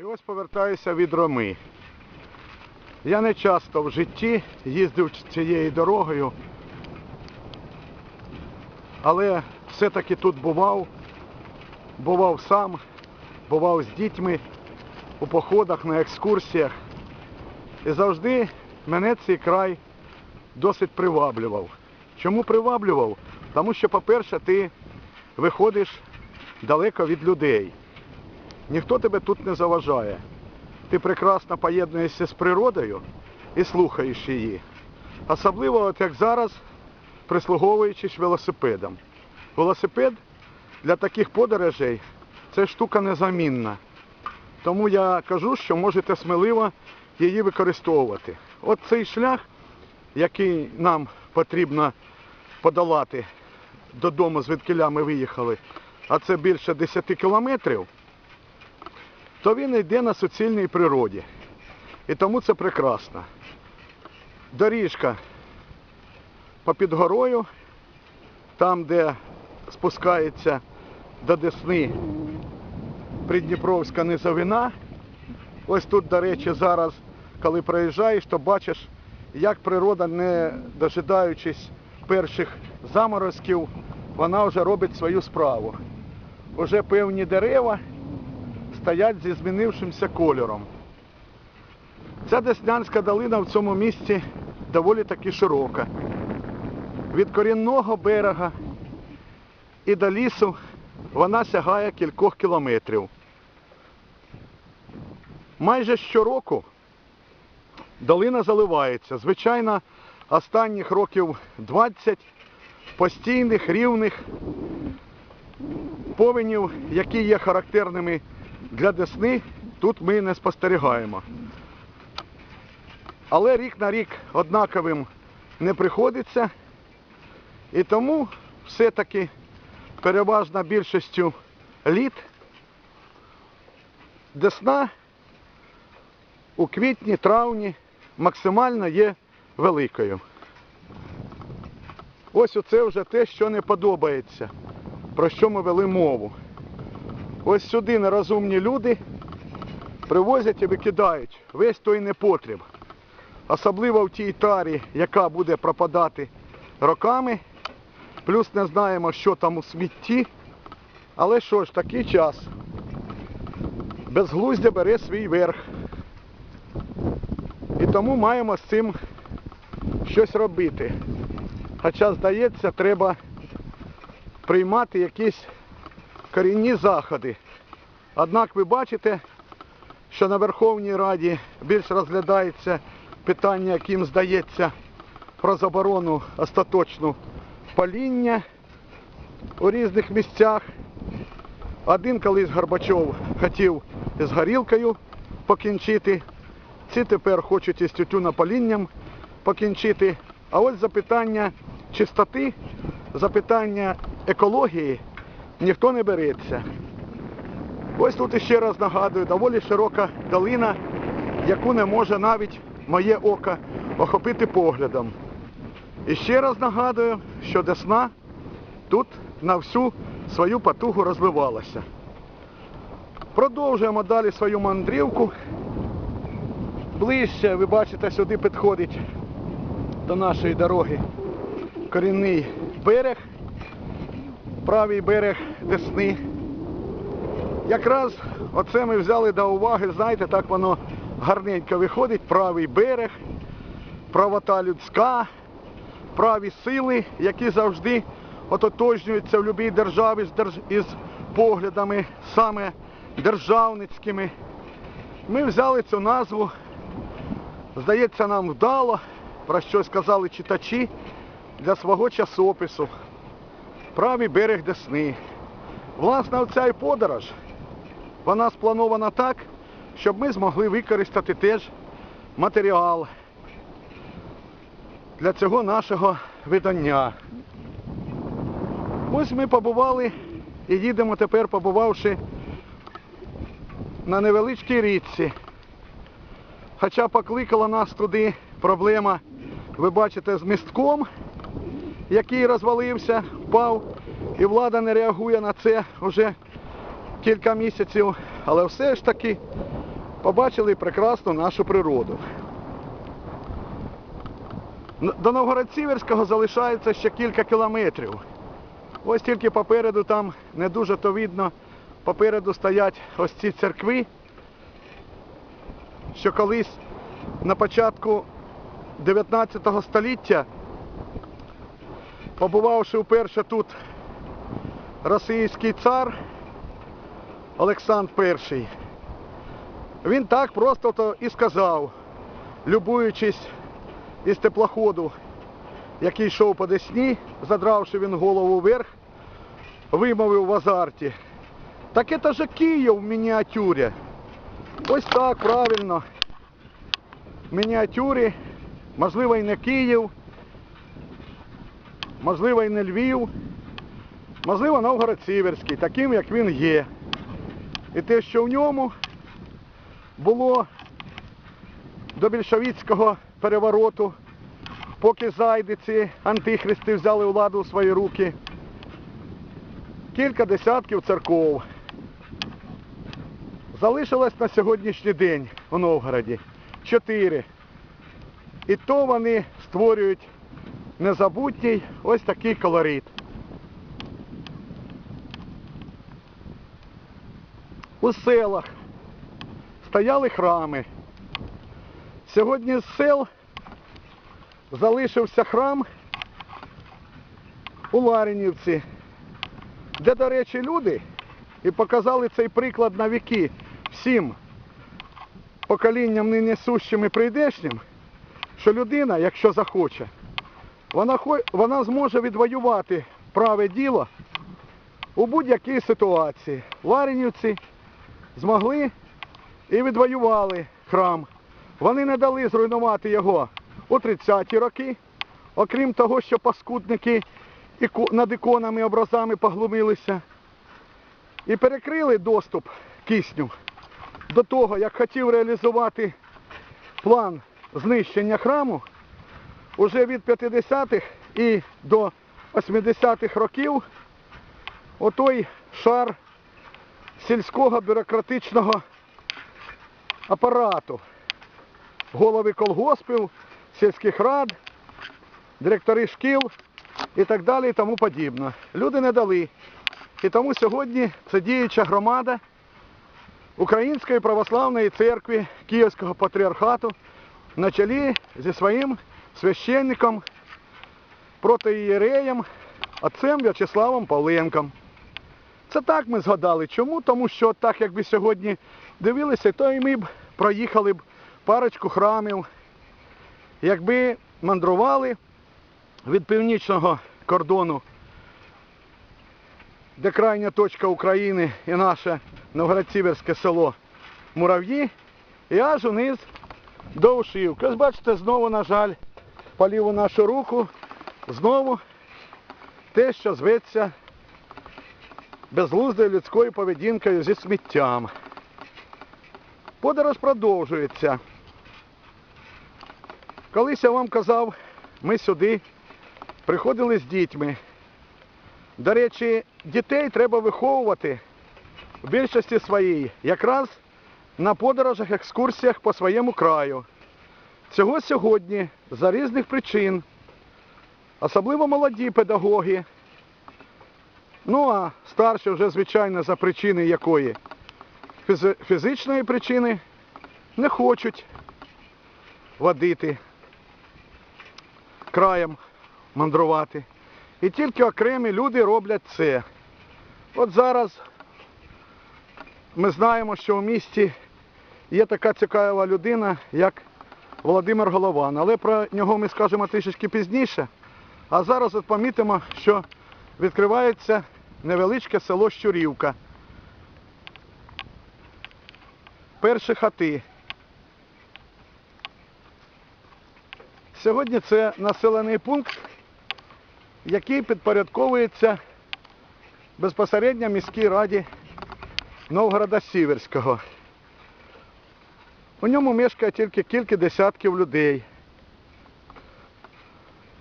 І ось повертаюся від Роми. Я не часто в житті їздив цією дорогою, але все-таки тут бував, бував сам, бував з дітьми у походах, на екскурсіях. І завжди мене цей край досить приваблював. Чому приваблював? Тому що, по-перше, ти виходиш далеко від людей. Ніхто тебе тут не заважає. Ти прекрасно поєднуєшся з природою і слухаєш її. Особливо, от як зараз, прислуговуючись велосипедом. Велосипед для таких подорожей це штука незамінна. Тому я кажу, що можете сміливо її використовувати. От цей шлях, який нам потрібно подолати додому, звідкиля ми виїхали, а це більше 10 кілометрів, то він йде на суцільній природі. І тому це прекрасно. Доріжка попід горою, там, де спускається до Десни Придніпровська низовина. Ось тут, до речі, зараз, коли проїжджаєш, то бачиш, як природа, не дожидаючись перших заморозків, вона вже робить свою справу. Уже певні дерева стоять зі змінившимся кольором. Ця Деснянська долина в цьому місці доволі таки широка. Від корінного берега і до лісу вона сягає кількох кілометрів. Майже щороку долина заливається. Звичайно, останніх років 20 постійних рівних повенів, які є характерними для Десни, тут ми не спостерігаємо. Але рік на рік однаковим не приходиться. І тому все-таки переважна більшістю літ Десна у квітні, травні максимально є великою. Ось оце вже те, що не подобається, про що ми вели мову. Ось сюди нерозумні люди привозять і викидають весь той непотріб. Особливо в тій тарі, яка буде пропадати роками. Плюс не знаємо, що там у смітті. Але що ж, такий час. Безглуздя бере свій верх. І тому маємо з цим щось робити. Хоча, здається, треба приймати якісь корінні заходи. Однак ви бачите, що на Верховній Раді більш розглядається питання, яким здається, про заборону остаточну паління у різних місцях. Один колись Горбачов хотів із горілкою покінчити, ці тепер хочуть із тютюнопалінням покінчити. А ось запитання чистоти, запитання екології ніхто не береться. Ось тут іще раз нагадую, доволі широка долина, яку не може навіть моє око охопити поглядом. І ще раз нагадую, що Десна тут на всю свою потугу розвивалася. Продовжуємо далі свою мандрівку. Ближче, ви бачите, сюди підходить до нашої дороги корінний берег, правий берег Десни. Якраз оце ми взяли до уваги, знаєте, так воно гарненько виходить, правий берег, правота людська, праві сили, які завжди ототожнюються в будь-якій державі з, поглядами саме державницькими. Ми взяли цю назву, здається, нам вдало, про що сказали читачі для свого часопису. Правий берег Десни. Власне, оця і подорож, вона спланована так, щоб ми змогли використати теж матеріал для цього нашого видання. Ось ми побували і їдемо тепер, побувавши на невеличкій річці. Хоча покликала нас туди проблема, ви бачите, з містком, який розвалився, впав, і влада не реагує на це вже кілька місяців. Але все ж таки побачили прекрасну нашу природу. До Новгород-Сіверського залишається ще кілька кілометрів. Ось тільки попереду там не дуже то видно. Попереду стоять ось ці церкви, що колись на початку 19 століття, побувавши вперше тут російський цар Олександр І, він так просто то і сказав, любуючись із теплоходу, який йшов по Десні, задравши він голову вверх, вимовив в азарті. Так это же Київ в мініатюрі. Ось так, правильно. В мініатюрі, можливо, і не Київ, можливо, і не Львів, можливо, Новгород-Сіверський, таким, як він є. І те, що в ньому було до більшовицького перевороту, поки зайдиці, антихристи взяли владу у свої руки, кілька десятків церков. Залишилось на сьогоднішній день у Новгороді чотири. І то вони створюють незабутній ось такий колорит. У селах стояли храми. Сьогодні з сел залишився храм у Ларинівці, де, до речі, люди і показали цей приклад на віки всім поколінням нині сущим і прийдешнім, що людина, якщо захоче, вона, вона зможе відвоювати праве діло у будь-якій ситуації. Ларинівці змогли і відвоювали храм. Вони не дали зруйнувати його у 30-ті роки, окрім того, що паскудники над іконами, образами поглумилися і перекрили доступ кисню до того, як хотів реалізувати план знищення храму, уже від 50-х і до 80-х років отой шар сільського бюрократичного апарату, голови колгоспів, сільських рад, директори шкіл і так далі і тому подібне. Люди не дали. І тому сьогодні це діюча громада Української православної церкви Київського патріархату на чолі зі своїм священником, протиєреєм, отцем В'ячеславом Павленком. Це так ми згадали. Чому? Тому що так, якби сьогодні дивилися, то і ми б проїхали б парочку храмів, якби мандрували від північного кордону де крайня точка України і наше Новгород-Сіверське село Мурав'ї, і аж униз до Ушівки. Ось бачите, знову, на жаль, по ліву нашу руку, знову те, що зветься безглуздою людською поведінкою зі сміттям. Подорож продовжується. Колись я вам казав, ми сюди приходили з дітьми. До речі, дітей треба виховувати в більшості своїй, якраз на подорожах, екскурсіях по своєму краю. Цього сьогодні за різних причин, особливо молоді педагоги, ну а старші вже, звичайно, за причини якої фізичної причини не хочуть водити краєм мандрувати. І тільки окремі люди роблять це. От зараз ми знаємо, що в місті є така цікава людина, як Володимир Голован. Але про нього ми скажемо трішечки пізніше. А зараз от помітимо, що відкривається невеличке село Щурівка. Перші хати. Сьогодні це населений пункт, який підпорядковується безпосередньо міській раді Новгорода Сіверського. У ньому мешкає тільки кілька десятків людей.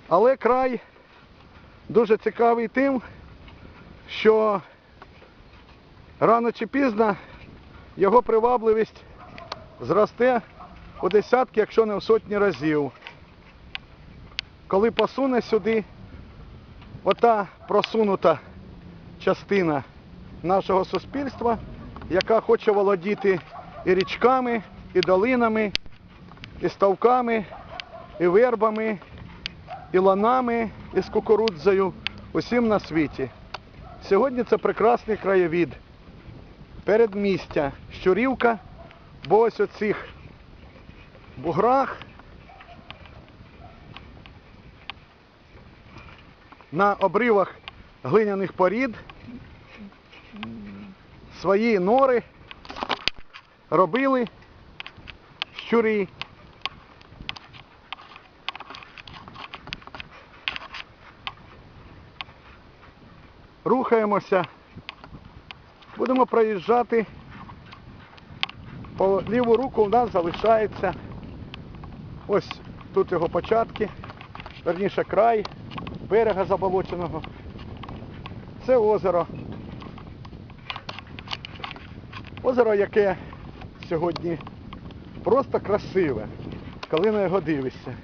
Але край дуже цікавий тим, що рано чи пізно його привабливість зросте у десятки, якщо не в сотні разів. Коли посуне сюди ота просунута частина нашого суспільства, яка хоче володіти і річками, і долинами, і ставками, і вербами, і ланами, і з кукурудзою, усім на світі. Сьогодні це прекрасний краєвід. Передмістя, Щурівка, бо ось у цих буграх на обривах глиняних порід свої нори робили щурі. Рухаємося. Будемо проїжджати. По ліву руку у нас залишається ось тут його початки, верніше край берега заболоченого. Це озеро. Озеро, яке сьогодні просто красиве, коли на його дивишся.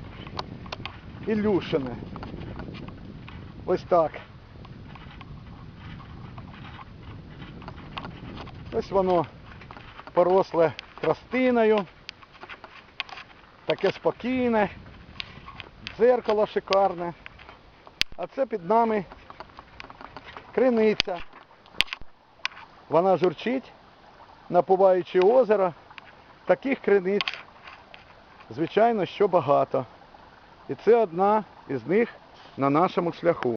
Ілюшине. Ось так. Ось воно поросле тростиною, таке спокійне, дзеркало шикарне. А це під нами криниця. Вона журчить, напуваючи озеро. Таких криниць, звичайно, що багато. І це одна із них на нашому шляху.